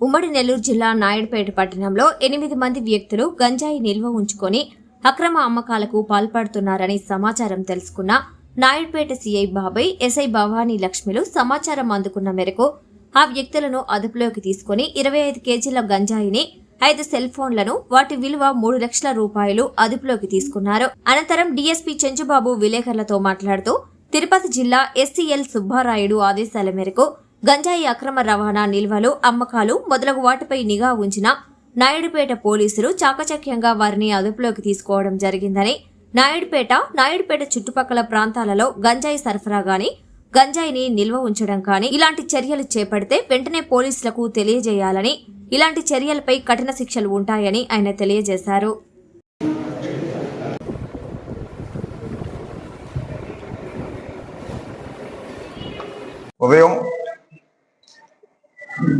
ఉమ్మడి నెల్లూరు జిల్లా నాయుడుపేట పట్టణంలో ఎనిమిది మంది వ్యక్తులు గంజాయి నిల్వ ఉంచుకొని అక్రమ అమ్మకాలకు పాల్పడుతున్నారని సమాచారం తెలుసుకున్న నాయుడుపేట సీఐ బాబాయ్ ఎస్ఐ భవానీ లక్ష్మిలు సమాచారం అందుకున్న మేరకు ఆ వ్యక్తులను అదుపులోకి తీసుకుని ఇరవై ఐదు కేజీల గంజాయిని ఐదు సెల్ ఫోన్లను వాటి విలువ మూడు లక్షల రూపాయలు అదుపులోకి తీసుకున్నారు. అనంతరం డీఎస్పీ చెంచుబాబు విలేకరులతో మాట్లాడుతూ తిరుపతి జిల్లా ఎస్సీఎల్ సుబ్బారాయుడు ఆదేశాల మేరకు గంజాయి అక్రమ రవాణా నిల్వలు అమ్మకాలు మొదలగు వాటిపై నిఘా ఉంచిన నాయుడుపేట పోలీసులు చాకచక్యంగా వారిని అదుపులోకి తీసుకోవడం జరిగిందని నాయుడుపేట నాయుడుపేట చుట్టుపక్కల ప్రాంతాలలో గంజాయి సరఫరా గాని గంజాయిని నిల్వ ఉంచడం కానీ ఇలాంటి చర్యలు చేపడితే వెంటనే పోలీసులకు తెలియజేయాలని ఇలాంటి చర్యలపై కఠిన శిక్షలు ఉంటాయని ఆయన తెలియజేశారు. ఉదయం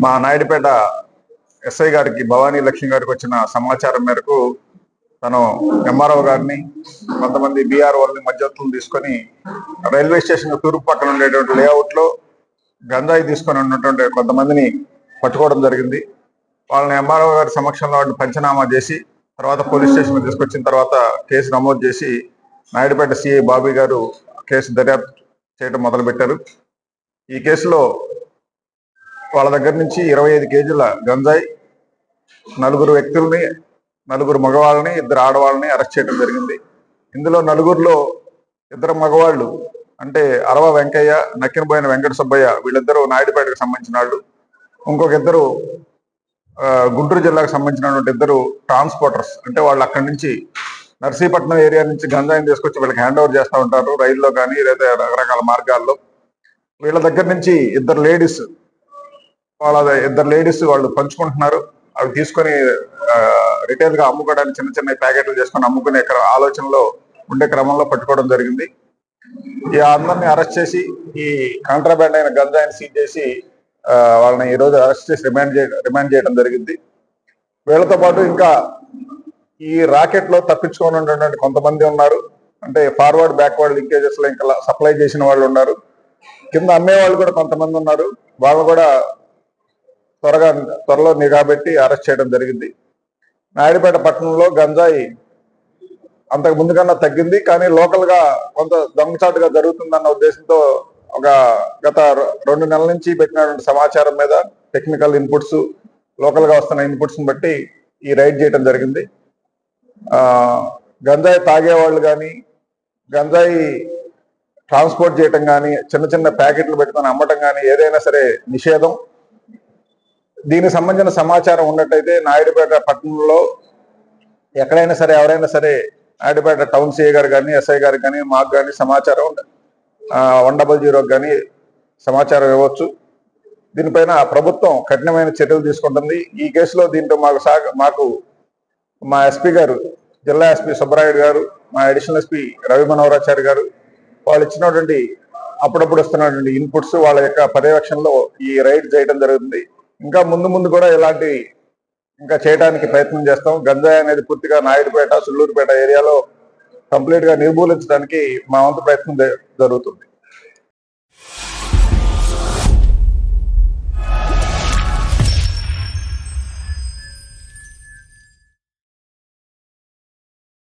మా నాయుడుపేట ఎస్ఐ గారికి భవానీ లక్ష్మి గారికి వచ్చిన సమాచారం మేరకు తను ఎంఆర్ఓ గారిని కొంతమంది బీఆర్ఓల్ని మధ్యవర్తులను తీసుకొని రైల్వే స్టేషన్ తూర్పు పక్కన ఉండేటువంటి లేఅవుట్లో గంజాయి తీసుకొని ఉన్నటువంటి కొంతమందిని పట్టుకోవడం జరిగింది. వాళ్ళని ఎంఆర్ఓ గారి సమక్షంలో వాటిని పంచనామా చేసి తర్వాత పోలీస్ స్టేషన్ తీసుకొచ్చిన తర్వాత కేసు నమోదు చేసి నాయుడుపేట సిఐ బాబీ గారు కేసు దర్యాప్తు చేయడం మొదలుపెట్టారు. ఈ కేసులో వాళ్ళ దగ్గర నుంచి ఇరవై ఐదు కేజీల గంజాయి నలుగురు వ్యక్తుల్ని నలుగురు మగవాళ్ళని ఇద్దరు ఆడవాళ్ళని అరెస్ట్ చేయడం జరిగింది. ఇందులో నలుగురిలో ఇద్దరు మగవాళ్ళు అంటే అరవ వెంకయ్య నక్కినబోయిన వెంకట సుబ్బయ్య వీళ్ళిద్దరూ నాయుడుపేటకు సంబంధించిన వాళ్ళు. ఇంకొక ఇద్దరు గుంటూరు జిల్లాకు సంబంధించినటువంటి ఇద్దరు ట్రాన్స్పోర్టర్స్. అంటే వాళ్ళు అక్కడి నుంచి నర్సీపట్నం ఏరియా నుంచి గంజాయిని తీసుకొచ్చి వీళ్ళకి హ్యాండ్ ఓవర్ చేస్తూ ఉంటారు రైల్లో కానీ లేదా రకరకాల మార్గాల్లో. వీళ్ళ దగ్గర నుంచి ఇద్దరు లేడీస్ వాళ్ళ ఇద్దరు లేడీస్ వాళ్ళు పంచుకుంటున్నారు. అవి తీసుకొని రిటైల్గా అమ్ముకోవడానికి చిన్న చిన్న ప్యాకెట్లు చేసుకొని అమ్ముకునే ఆలోచనలో ఉండే క్రమంలో పట్టుకోవడం జరిగింది. ఈ అందరిని అరెస్ట్ చేసి ఈ కాంట్రాబ్యాండ్ అయిన గంజాయిని సీజ్ చేసి వాళ్ళని ఈ రోజు అరెస్ట్ చేసి రిమాండ్ రిమాండ్ చేయడం జరిగింది. వీళ్ళతో పాటు ఇంకా ఈ రాకెట్లో తప్పించుకొని కొంతమంది ఉన్నారు. అంటే ఫార్వర్డ్ బ్యాక్వర్డ్ లింకేజెస్లో ఇంకా సప్లై చేసిన వాళ్ళు ఉన్నారు. కింద అమ్మే వాళ్ళు కూడా కొంతమంది ఉన్నారు. వాళ్ళు కూడా త్వరగా త్వరలో నిఘా పెట్టి అరెస్ట్ చేయడం జరిగింది. నాయుడుపేట పట్టణంలో గంజాయి అంతకు ముందు కన్నా తగ్గింది కానీ లోకల్గా కొంత దొంగచాటుగా జరుగుతుందన్న ఉద్దేశంతో ఒక గత రెండు నెలల నుంచి పెట్టినటువంటి సమాచారం మీద టెక్నికల్ ఇన్పుట్స్ లోకల్గా వస్తున్న ఇన్పుట్స్ బట్టి ఈ రైడ్ చేయడం జరిగింది. గంజాయి తాగేవాళ్ళు కానీ గంజాయి ట్రాన్స్పోర్ట్ చేయటం కానీ చిన్న చిన్న ప్యాకెట్లు పెట్టుకొని అమ్మటం కానీ ఏదైనా సరే నిషేధం. దీనికి సంబంధించిన సమాచారం ఉన్నట్టయితే నాయుడుపేట పట్టణంలో ఎక్కడైనా సరే ఎవరైనా సరే నాయుడుపేట టౌన్ సిఐ గారు కానీ ఎస్ఐ గారికి కానీ మాకు కానీ సమాచారం వన్ డబల్ జీరోకి కానీ సమాచారం ఇవ్వచ్చు. దీనిపైన ప్రభుత్వం కఠినమైన చర్యలు తీసుకుంటుంది. ఈ కేసులో దీంట్లో మాకు సాగ మాకు మా ఎస్పీ గారు జిల్లా ఎస్పీ సుబ్బరాయుడు గారు మా అడిషనల్ ఎస్పీ రవి మనోహరాచారి గారు వాళ్ళు ఇచ్చినటువంటి అప్పుడప్పుడు వస్తున్నటువంటి ఇన్పుట్స్ వాళ్ళ యొక్క పర్యవేక్షణలో ఈ రైడ్ చేయడం జరుగుతుంది. ఇంకా ముందు ముందు కూడా ఇలాంటి ఇంకా చేయడానికి ప్రయత్నం చేస్తాం. గంజాయి అనేది పూర్తిగా నాయుడుపేట సుల్లూరుపేట ఏరియాలో కంప్లీట్గా నిర్మూలించడానికి మా వంతు ప్రయత్నం జ- జరుగుతుంది.